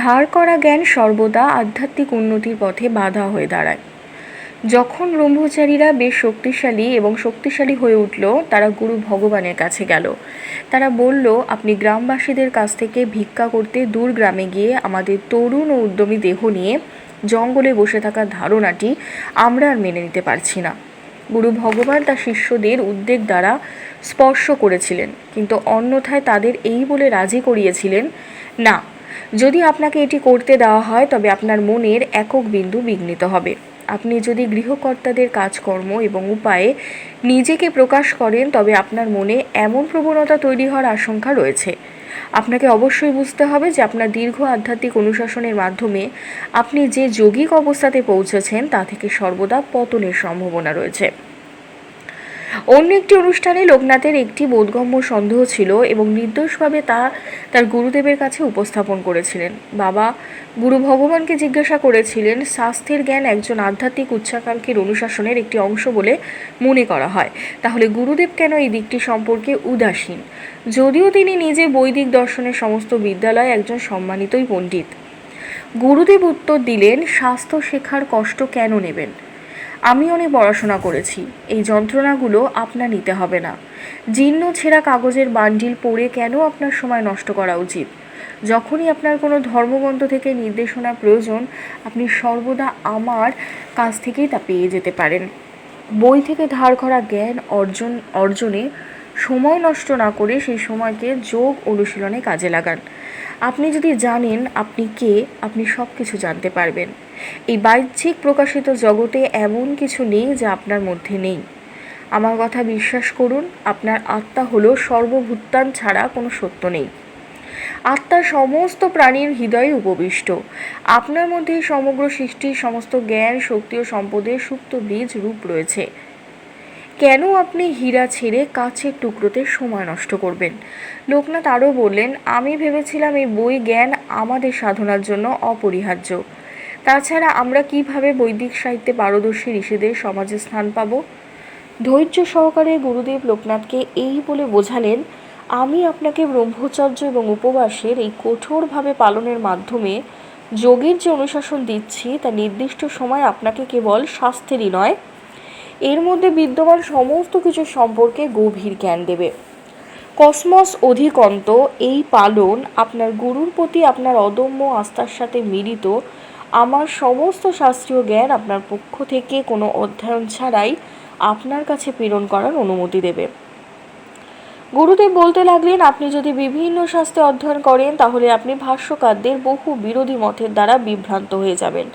ধার করা জ্ঞান সর্বদা আধ্যাত্মিক উন্নতির পথে বাধা হয়ে দাঁড়ায়। যখন ব্রহ্মচারীরা বেশ শক্তিশালী এবং শক্তিশালী হয়ে উঠল, তারা গুরু ভগবানের কাছে গেল। তারা বলল, আপনি গ্রামবাসীদের কাছ থেকে ভিক্ষা করতে দূর গ্রামে গিয়ে আমাদের তরুণ ও উদ্যমী দেহ নিয়ে জঙ্গলে বসে থাকা ধারণাটি আমরা আর মেনে নিতে পারছি না। গুরু ভগবান তার শিষ্যদের উদ্বেগ দ্বারা স্পর্শ করেছিলেন, কিন্তু অন্যথায় তাদের এই বলে রাজি করিয়েছিলেন, না যদি আপনাকে এটি করতে দেওয়া হয়, তবে আপনার মনের একক বিন্দু বিঘ্নিত হবে। আপনি যদি গৃহকর্তাদের কাজকর্ম এবং উপায়ে নিজেকে প্রকাশ করেন, তবে আপনার মনে এমন প্রবণতা তৈরি হওয়ার আশঙ্কা রয়েছে। আপনাকে অবশ্যই বুঝতে হবে যে আপনার দীর্ঘ আধ্যাত্মিক অনুশাসনের মাধ্যমে আপনি যে যৌগিক অবস্থাতে পৌঁছেছেন, তা থেকে সর্বদা পতনের সম্ভাবনা রয়েছে। অন্য একটি অনুষ্ঠানে লোকনাথের একটি বোধগম্য সন্দেহ ছিল এবং নির্দোষভাবে তা তার গুরুদেবের কাছে উপস্থাপন করেছিলেন। বাবা গুরু ভগবানকে জিজ্ঞাসা করেছিলেন, স্বাস্থ্যের জ্ঞান একজন আধ্যাত্মিক উচ্চাকাঙ্ক্ষীর অনুশাসনের একটি অংশ বলে মনে করা হয়। তাহলে গুরুদেব কেন এই দিকটি সম্পর্কে উদাসীন? যদিও তিনি নিজে বৈদিক দর্শনের সমস্ত বিদ্যালয়ে একজন সম্মানিতই পণ্ডিত। গুরুদেব উত্তর দিলেন, স্বাস্থ্য শেখার কষ্ট কেন নেবেন? আমি অনেক পড়াশোনা করেছি। এই যন্ত্রণাগুলো আপনার নিতে হবে না। জীর্ণ ছেঁড়া কাগজের বান্ডিল পড়ে কেন আপনার সময় নষ্ট করা উচিত? যখনই আপনার কোনো ধর্মগ্রন্থ থেকে নির্দেশনা প্রয়োজন, আপনি সর্বদা আমার কাছ থেকেই তা পেয়ে যেতে পারেন। বই থেকে ধার করা জ্ঞান অর্জন, অর্জনে সময় নষ্ট না করে সেই সময়কে যোগ অনুশীলনে কাজে লাগান। আপনি যদি জানেন আপনি কে, আপনি সব কিছু জানতে পারবেন। এই বাহ্যিক প্রকাশিত জগতে এমন কিছু নেই যা আপনার মধ্যে নেই। আমার কথা বিশ্বাস করুন, আপনার আত্মা হলো সর্বভূতান ছাড়া কোনো সত্য নেই। আত্মা সমস্ত প্রাণীর হৃদয়ে উপবিষ্ট। আপনার মধ্যে সমগ্র সৃষ্টির সমস্ত জ্ঞান, শক্তি ও সম্পদের সুপ্ত বীজ রূপ রয়েছে। কেন আপনি হীরা ছেড়ে কাছের টুকরোতে সময় নষ্ট করবেন? লোকনাথ আরও বললেন, আমি ভেবেছিলাম এই বই জ্ঞান আমাদের সাধনার জন্য অপরিহার্য। তাছাড়া আমরা কীভাবে বৈদিক সাহিত্যে পারদর্শী ঋষিদের সমাজে স্থান পাব? ধৈর্য সহকারে গুরুদেব লোকনাথকে এই বলে বোঝালেন, আমি আপনাকে ব্রহ্মচর্য এবং উপবাসের এই কঠোরভাবে পালনের মাধ্যমে যোগের যে অনুশাসন দিচ্ছি, তা নির্দিষ্ট সময় আপনাকে কেবল স্বাস্থ্যেরই নয় এর মধ্যে বিদ্যমান সমস্ত কিছু সম্পর্কে গভীর জ্ঞান দেবে। কসমস অধিকন্ত এই পালন আপনার গুরুর প্রতি আপনার অদম্য আস্থার সাথে মিলিত। আমার সমস্ত শাস্ত্রীয় জ্ঞান আপনার পক্ষ থেকে কোনো অধ্যয়ন ছাড়াই আপনার কাছে প্রেরণ করার অনুমতি দেবে। গুরুদেব বলতে লাগলেন, আপনি যদি বিভিন্ন শাস্ত্রে অধ্যয়ন করেন, তাহলে আপনি ভাষ্যকারদের বহু বিরোধী মতের দ্বারা বিভ্রান্ত হয়ে যাবেন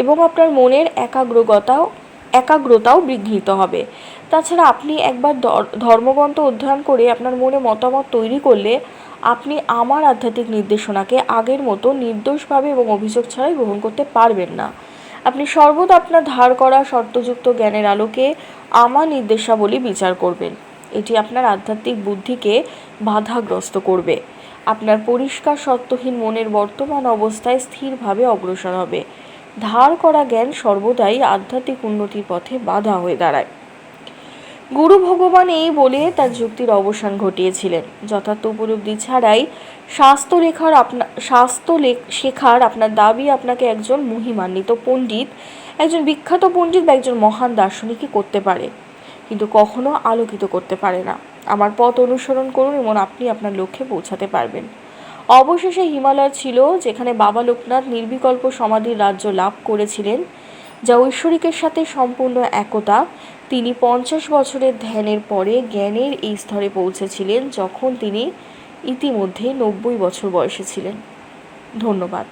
এবং আপনার মনের একাগ্রতাও একাগ্রতাও বিঘ্নিত হবে। তাছাড়া আপনি একবার ধর্মগ্রন্থ অধ্যয়ন করে আপনার মনে মতামত তৈরি করলে আপনি আমার আধ্যাত্মিক নির্দেশনাকে আগের মতো নির্দোষভাবে এবং অভিযোগ ছাড়াই গ্রহণ করতে পারবেন না। আপনি সর্বদা আপনার ধার করা শর্তযুক্ত জ্ঞানের আলোকে আমার নির্দেশাবলী বিচার করবেন। এটি আপনার আধ্যাত্মিক বুদ্ধিকে বাধাগ্রস্ত করবে। আপনার পরিষ্কার সত্যহীন মনের বর্তমান অবস্থায় স্থিরভাবে অগ্রসর হবে। ধার করা জ্ঞান সর্বদাই আধ্যাত্মিক উন্নতির পথে বাধা হয়ে দাঁড়ায়। গুরু ভগবান এই বলে তার যুক্তির অবসান ঘটিয়েছিলেন। যথার্থ উপলব্ধি ছাড়াই স্বাস্থ্য লেখার আপনার স্বাস্থ্য শেখার আপনার দাবি আপনাকে একজন মহিমান্বিত পণ্ডিত, একজন বিখ্যাত পণ্ডিত বা একজন মহান দার্শনিকই করতে পারে। কিন্তু কখনো আলোকিত করতে পারে না। আমার পথ অনুসরণ করুন এবং আপনি আপনার লক্ষ্যে পৌঁছাতে পারবেন। অবশেষে হিমালয় ছিল, যেখানে বাবা লোকনাথ নির্বিকল্প সমাধির রাজ্য লাভ করেছিলেন, যা ঐশ্বরিকের সাথে সম্পূর্ণ একতা। তিনি পঞ্চাশ বছরের ধ্যানের পরে জ্ঞানের এই স্তরে পৌঁছেছিলেন, যখন তিনি ইতিমধ্যে নব্বই বছর বয়সে ছিলেন। ধন্যবাদ।